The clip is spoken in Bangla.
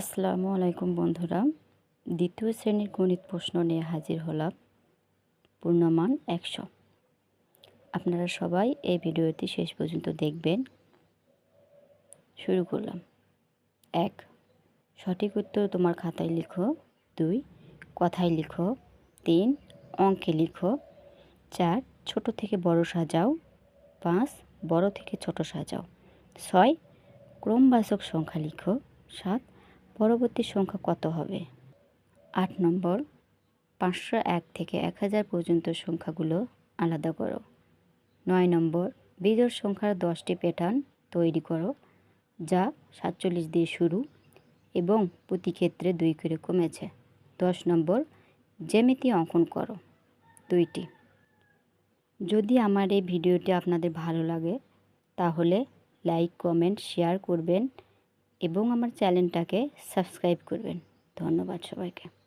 আসসালামু আলাইকুম বন্ধুরা। দ্বিতীয় শ্রেণির গণিত প্রশ্ন নিয়ে হাজির হলাম পূর্ণমান একশো। আপনারা সবাই এই ভিডিওটি শেষ পর্যন্ত দেখবেন। শুরু করলাম। এক, সঠিক উত্তর তোমার খাতায় লিখো। দুই, কথায় লিখো। তিন, অঙ্কে লিখো। চার, ছোট থেকে বড় সাজাও। পাঁচ, বড় থেকে ছোট সাজাও। ছয়, ক্রমবাচক সংখ্যা লিখো। সাত পরবর্তী সংখ্যা কত হবে? আট নম্বর, পাঁচশো এক থেকে এক হাজার পর্যন্ত সংখ্যাগুলো আলাদা করো। নয় নম্বর, বিজোড় সংখ্যার দশটি প্যাটার্ন তৈরি করো, যা সাতচল্লিশ দিয়ে শুরু এবং প্রতি ক্ষেত্রে দুই করে কমেছে। দশ নম্বর, জ্যামিতি অঙ্কন করো, দুইটি। যদি আমার এই ভিডিওটি আপনাদের ভালো লাগে, তাহলে লাইক, কমেন্ট, শেয়ার করবেন। এবং আমার চ্যানেলটাকে সাবস্ক্রাইব করবেন। ধন্যবাদ সবাইকে।